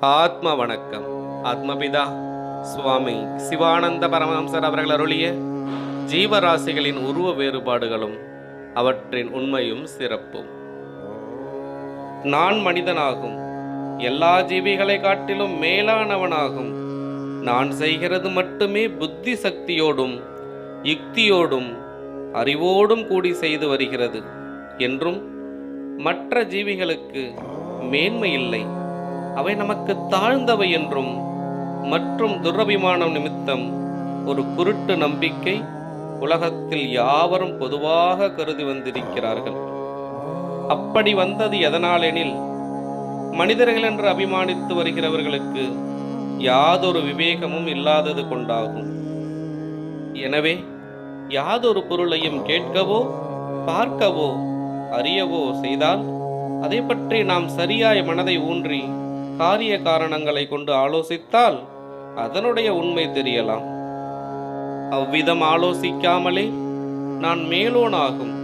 ஆத்ம வணக்கம் ஆத்மபிதா. சுவாமி சிவானந்த பரமஹம்சர் அவர்கள் அருளிய ஜீவராசிகளின் உருவ வேறுபாடுகளும் அவற்றின் உண்மையும் சிறப்பும். நான் மனிதனாகும். எல்லா ஜீவிகளை காட்டிலும் மேலானவனாகும். நான் செய்கிறது மட்டுமே புத்தி சக்தியோடும் யுக்தியோடும் அறிவோடும் கூடி செய்து வருகிறது. என்றும் மற்ற ஜீவிகளுக்கு மேன்மை இல்லை. அவை நமக்கு தாழ்ந்தவை என்றும் மற்றும் துரபிமானம் நிமித்தம் ஒரு குருட்டு நம்பிக்கை உலகத்தில் யாவரும் பொதுவாக கருதி வந்திருக்கிறார்கள். அப்படி வந்தது எதனாலெனில் மனிதர்கள் என்று அபிமானித்து வருகிறவர்களுக்கு யாதொரு விவேகமும் இல்லாதது கொண்டாகும். எனவே யாதொரு பொருளையும் கேட்கவோ பார்க்கவோ அறியவோ செய்தால் அதை பற்றி நாம் சரியாய் மனதை ஊன்றி காரிய காரணங்களை கொண்டு ஆலோசித்தால் அதனுடைய உண்மை தெரியலாம். அவ்விதம் ஆலோசிக்காமலே நான் மேலோனாகும்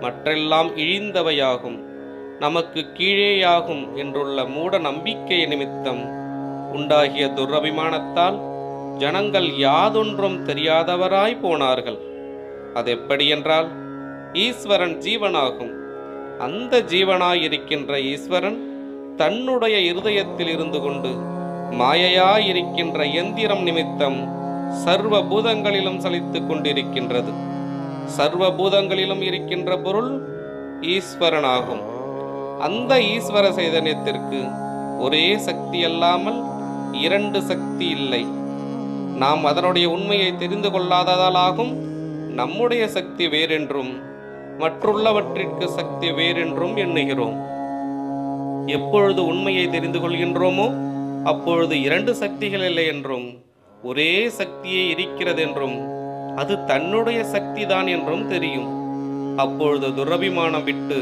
மற்றெல்லாம் இழிந்தவையாகும் நமக்கு கீழேயாகும் என்றுள்ள மூட நம்பிக்கை நிமித்தம் உண்டாகிய துரபிமானத்தால் ஜனங்கள் யாதொன்றும் தெரியாதவராய் போனார்கள். அது எப்படியென்றால் ஈஸ்வரன் ஜீவனாகும். அந்த ஜீவனாயிருக்கின்ற ஈஸ்வரன் தன்னுடைய இருதயத்தில் இருந்து கொண்டு மாயையாயிருக்கின்ற எந்திரம் நிமித்தம் சர்வ பூதங்களிலும் சலித்து கொண்டிருக்கின்றது. சர்வ பூதங்களிலும் இருக்கின்ற பொருள் ஈஸ்வரனாகும். அந்த ஈஸ்வர சைதன்யத்திற்கு ஒரே சக்தி அல்லாமல் இரண்டு சக்தி இல்லை. நாம் அதனுடைய உண்மையை தெரிந்து கொள்ளாததாலாகும் நம்முடைய சக்தி வேறென்றும் மற்றுள்ளவற்றிற்கு சக்தி வேறென்றும் எண்ணுகிறோம். எப்பொழுது உண்மையை தெரிந்து கொள்கின்றோமோ அப்பொழுது இரண்டு சக்திகள் இல்லை என்றும் ஒரே சக்தியே இருக்கிறது என்றும் அது தன்னுடைய சக்திதான் என்றும் தெரியும். அப்பொழுது துரபிமானம் விட்டு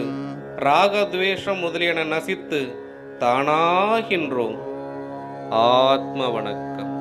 ராகத்வேஷம் முதலியன நசித்து தானாகின்றோம். ஆத்ம வணக்கம்.